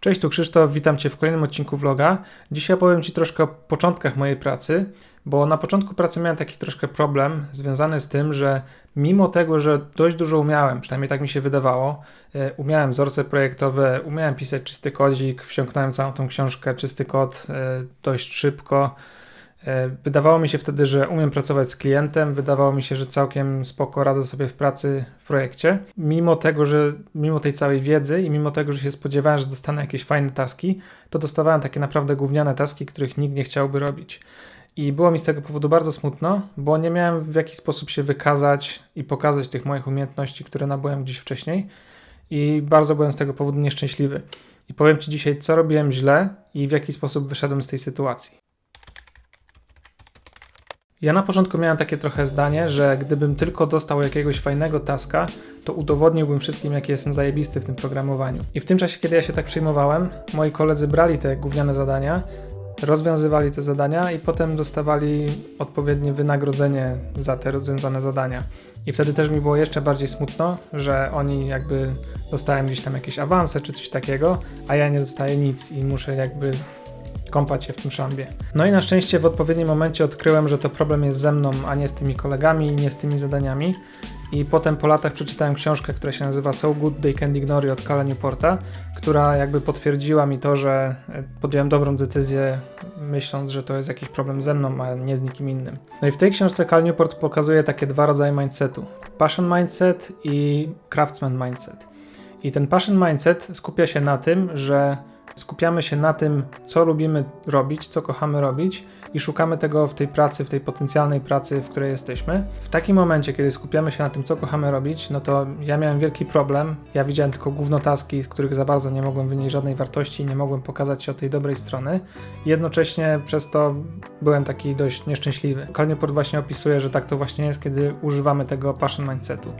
Cześć, tu Krzysztof, witam Cię w kolejnym odcinku vloga. Dzisiaj opowiem Ci troszkę o początkach mojej pracy, bo na początku pracy miałem taki troszkę problem związany z tym, że mimo tego, że dość dużo umiałem, przynajmniej tak mi się wydawało, e, umiałem wzorce projektowe, umiałem pisać czysty kodzik, wsiąknąłem całą tą książkę czysty kod e, dość szybko, wydawało mi się wtedy, że umiem pracować z klientem, wydawało mi się, że całkiem spoko radzę sobie w pracy w projekcie. Mimo tego, że mimo tej całej wiedzy i mimo tego, że się spodziewałem, że dostanę jakieś fajne taski, to dostawałem takie naprawdę gówniane taski, których nikt nie chciałby robić. I było mi z tego powodu bardzo smutno, bo nie miałem w jakiś sposób się wykazać i pokazać tych moich umiejętności, które nabyłem gdzieś wcześniej. I bardzo byłem z tego powodu nieszczęśliwy. I powiem Ci dzisiaj, co robiłem źle i w jaki sposób wyszedłem z tej sytuacji. Ja na początku miałem takie trochę zdanie, że gdybym tylko dostał jakiegoś fajnego taska, to udowodniłbym wszystkim, jaki jestem zajebisty w tym programowaniu. I w tym czasie, kiedy ja się tak przejmowałem, moi koledzy brali te gówniane zadania, rozwiązywali te zadania i potem dostawali odpowiednie wynagrodzenie za te rozwiązane zadania. I wtedy też mi było jeszcze bardziej smutno, że oni jakby dostałem gdzieś tam jakieś awanse czy coś takiego, a ja nie dostaję nic i muszę jakby kąpać się w tym szambie. No i na szczęście w odpowiednim momencie odkryłem, że to problem jest ze mną, a nie z tymi kolegami, nie z tymi zadaniami. I potem po latach przeczytałem książkę, która się nazywa So Good They Can Ignore You od Cala Newporta, która jakby potwierdziła mi to, że e, podjąłem dobrą decyzję, myśląc, że to jest jakiś problem ze mną, a nie z nikim innym. No i w tej książce Cal Newport pokazuje takie dwa rodzaje mindsetu: passion mindset i craftsman mindset. I ten passion mindset skupia się na tym, że skupiamy się na tym, co lubimy robić, co kochamy robić i szukamy tego w tej pracy, w tej potencjalnej pracy, w której jesteśmy. W takim momencie, kiedy skupiamy się na tym, co kochamy robić, no to ja miałem wielki problem. Ja widziałem tylko głównotaski, z których za bardzo nie mogłem wynieść żadnej wartości, nie mogłem pokazać się od tej dobrej strony. Jednocześnie przez to byłem taki dość nieszczęśliwy. Kolnioport właśnie opisuje, że tak to właśnie jest, kiedy używamy tego passion mindsetu.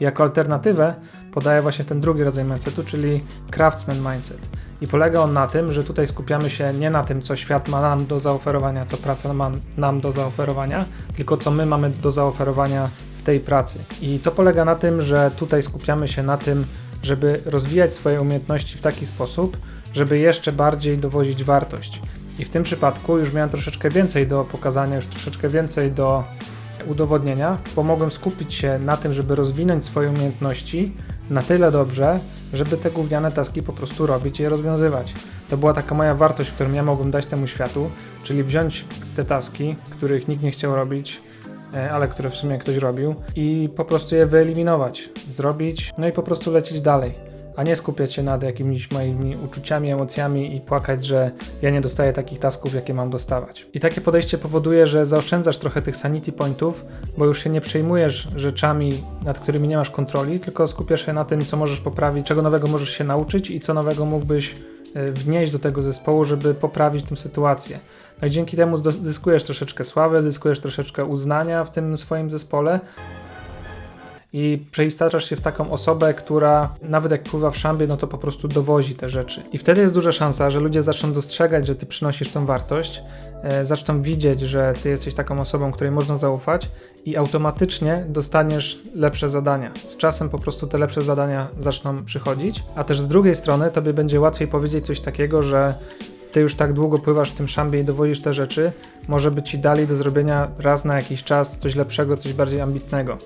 Jako alternatywę podaje właśnie ten drugi rodzaj mindsetu, czyli craftsman mindset. I polega on na tym, że tutaj skupiamy się nie na tym, co świat ma nam do zaoferowania, co praca ma nam do zaoferowania, tylko co my mamy do zaoferowania w tej pracy. I to polega na tym, że tutaj skupiamy się na tym, żeby rozwijać swoje umiejętności w taki sposób, żeby jeszcze bardziej dowozić wartość. I w tym przypadku już miałem troszeczkę więcej do pokazania, już troszeczkę więcej do udowodnienia, bo mogłem skupić się na tym, żeby rozwinąć swoje umiejętności na tyle dobrze, żeby te gówniane taski po prostu robić i je rozwiązywać. To była taka moja wartość, którą ja mogłem dać temu światu, czyli wziąć te taski, których nikt nie chciał robić, e, ale które w sumie ktoś robił i po prostu je wyeliminować, zrobić, no i po prostu lecieć dalej a nie skupiać się nad jakimiś moimi uczuciami, emocjami i płakać, że ja nie dostaję takich tasków, jakie mam dostawać. I takie podejście powoduje, że zaoszczędzasz trochę tych sanity pointów, bo już się nie przejmujesz rzeczami, nad którymi nie masz kontroli, tylko skupiasz się na tym, co możesz poprawić, czego nowego możesz się nauczyć i co nowego mógłbyś e, wnieść do tego zespołu, żeby poprawić tę sytuację. No i dzięki temu zyskujesz troszeczkę sławy, zyskujesz troszeczkę uznania w tym swoim zespole, i przeistaczasz się w taką osobę, która nawet jak pływa w szambie, no to po prostu dowozi te rzeczy. I wtedy jest duża szansa, że ludzie zaczną dostrzegać, że ty przynosisz tą wartość, e, zaczną widzieć, że ty jesteś taką osobą, której można zaufać i automatycznie dostaniesz lepsze zadania. Z czasem po prostu te lepsze zadania zaczną przychodzić, a też z drugiej strony tobie będzie łatwiej powiedzieć coś takiego, że ty już tak długo pływasz w tym szambie i dowozisz te rzeczy, może być ci dali do zrobienia raz na jakiś czas coś lepszego, coś bardziej ambitnego.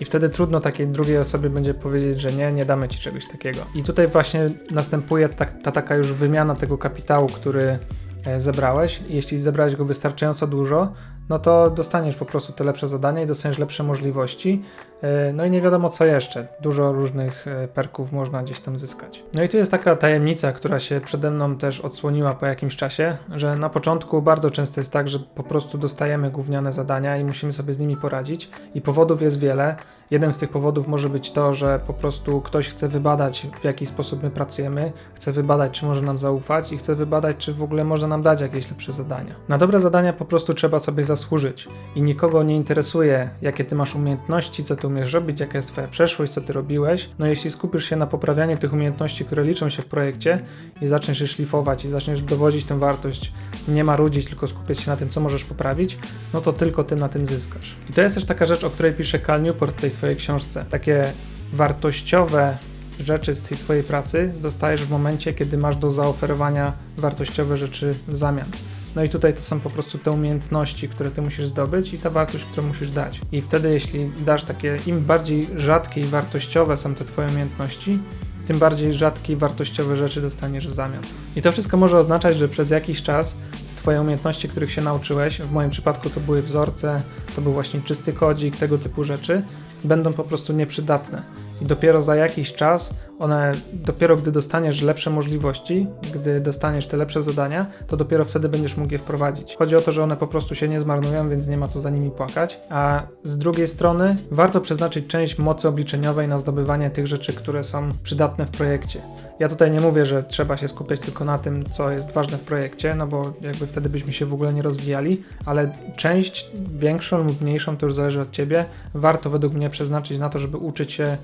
I wtedy trudno takiej drugiej osobie będzie powiedzieć, że nie, nie damy ci czegoś takiego. I tutaj właśnie następuje ta, ta taka już wymiana tego kapitału, który e, zebrałeś. Jeśli zebrałeś go wystarczająco dużo, no to dostaniesz po prostu te lepsze zadania i dostaniesz lepsze możliwości. E, no i nie wiadomo co jeszcze. Dużo różnych e, perków można gdzieś tam zyskać. No i tu jest taka tajemnica, która się przede mną też odsłoniła po jakimś czasie, że na początku bardzo często jest tak, że po prostu dostajemy gówniane zadania i musimy sobie z nimi poradzić. I powodów jest wiele. Jeden z tych powodów może być to, że po prostu ktoś chce wybadać, w jaki sposób my pracujemy, chce wybadać, czy może nam zaufać i chce wybadać, czy w ogóle może nam dać jakieś lepsze zadania. Na dobre zadania po prostu trzeba sobie zasłużyć i nikogo nie interesuje, jakie ty masz umiejętności, co ty umiesz robić, jaka jest twoja przeszłość, co ty robiłeś. No jeśli skupisz się na poprawianiu tych umiejętności, które liczą się w projekcie i zaczniesz je szlifować i zaczniesz dowodzić tę wartość, nie marudzić, tylko skupiać się na tym, co możesz poprawić, no to tylko ty na tym zyskasz. I to jest też taka rzecz, o której pisze Cal Newport w tej swojej książce. Takie wartościowe rzeczy z tej swojej pracy dostajesz w momencie, kiedy masz do zaoferowania wartościowe rzeczy w zamian. No i tutaj to są po prostu te umiejętności, które ty musisz zdobyć i ta wartość, którą musisz dać. I wtedy, jeśli dasz takie, im bardziej rzadkie i wartościowe są te twoje umiejętności, tym bardziej rzadkie i wartościowe rzeczy dostaniesz w zamian. I to wszystko może oznaczać, że przez jakiś czas Twoje umiejętności, których się nauczyłeś, w moim przypadku to były wzorce, to był właśnie czysty kodzik, tego typu rzeczy, będą po prostu nieprzydatne. I dopiero za jakiś czas one, dopiero gdy dostaniesz lepsze możliwości, gdy dostaniesz te lepsze zadania, to dopiero wtedy będziesz mógł je wprowadzić. Chodzi o to, że one po prostu się nie zmarnują, więc nie ma co za nimi płakać. A z drugiej strony, warto przeznaczyć część mocy obliczeniowej na zdobywanie tych rzeczy, które są przydatne w projekcie. Ja tutaj nie mówię, że trzeba się skupiać tylko na tym, co jest ważne w projekcie, no bo jakby wtedy byśmy się w ogóle nie rozwijali, ale część większą lub mniejszą, to już zależy od ciebie, warto według mnie przeznaczyć na to, żeby uczyć się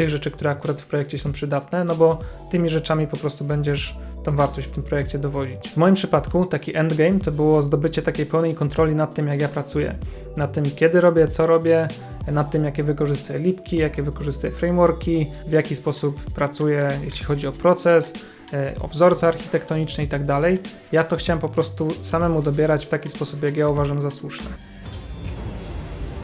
tych rzeczy, które akurat w projekcie są przydatne, no bo tymi rzeczami po prostu będziesz tą wartość w tym projekcie dowozić. W moim przypadku taki endgame to było zdobycie takiej pełnej kontroli nad tym, jak ja pracuję, nad tym, kiedy robię, co robię, nad tym, jakie wykorzystuję lipki, jakie wykorzystuję frameworki, w jaki sposób pracuję, jeśli chodzi o proces, e, o wzorce architektoniczne i tak dalej. Ja to chciałem po prostu samemu dobierać w taki sposób, jak ja uważam za słuszne.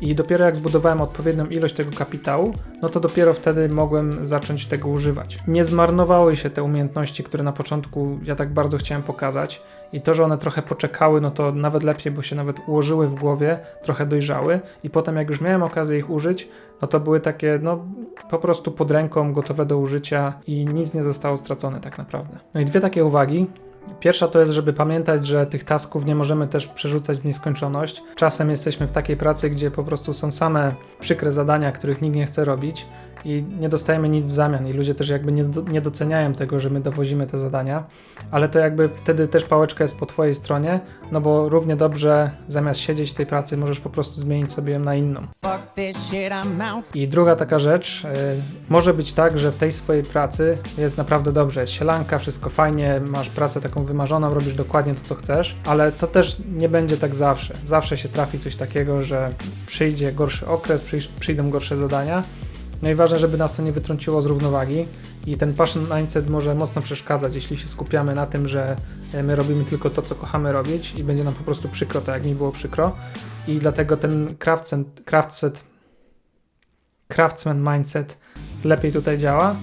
I dopiero jak zbudowałem odpowiednią ilość tego kapitału, no to dopiero wtedy mogłem zacząć tego używać. Nie zmarnowały się te umiejętności, które na początku ja tak bardzo chciałem pokazać. I to, że one trochę poczekały, no to nawet lepiej, bo się nawet ułożyły w głowie, trochę dojrzały. I potem, jak już miałem okazję ich użyć, no to były takie, no po prostu pod ręką, gotowe do użycia i nic nie zostało stracone tak naprawdę. No i dwie takie uwagi. Pierwsza to jest, żeby pamiętać, że tych tasków nie możemy też przerzucać w nieskończoność. Czasem jesteśmy w takiej pracy, gdzie po prostu są same przykre zadania, których nikt nie chce robić i nie dostajemy nic w zamian i ludzie też jakby nie, nie doceniają tego, że my dowozimy te zadania, ale to jakby wtedy też pałeczka jest po twojej stronie, no bo równie dobrze zamiast siedzieć w tej pracy możesz po prostu zmienić sobie ją na inną. I druga taka rzecz, y, może być tak, że w tej swojej pracy jest naprawdę dobrze, jest sielanka, wszystko fajnie, masz pracę taką wymarzoną, robisz dokładnie to, co chcesz, ale to też nie będzie tak zawsze. Zawsze się trafi coś takiego, że przyjdzie gorszy okres, przyjdą gorsze zadania, no i ważne, żeby nas to nie wytrąciło z równowagi i ten passion mindset może mocno przeszkadzać, jeśli się skupiamy na tym, że e, my robimy tylko to, co kochamy robić i będzie nam po prostu przykro, tak jak mi było przykro. I dlatego ten craftsman, craftsman, craftsman mindset lepiej tutaj działa,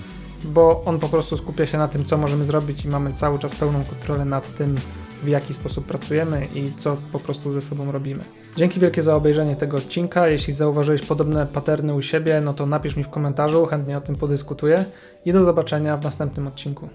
bo on po prostu skupia się na tym, co możemy zrobić i mamy cały czas pełną kontrolę nad tym, w jaki sposób pracujemy i co po prostu ze sobą robimy. Dzięki wielkie za obejrzenie tego odcinka. Jeśli zauważyłeś podobne paterny u siebie, no to napisz mi w komentarzu, chętnie o tym podyskutuję i do zobaczenia w następnym odcinku.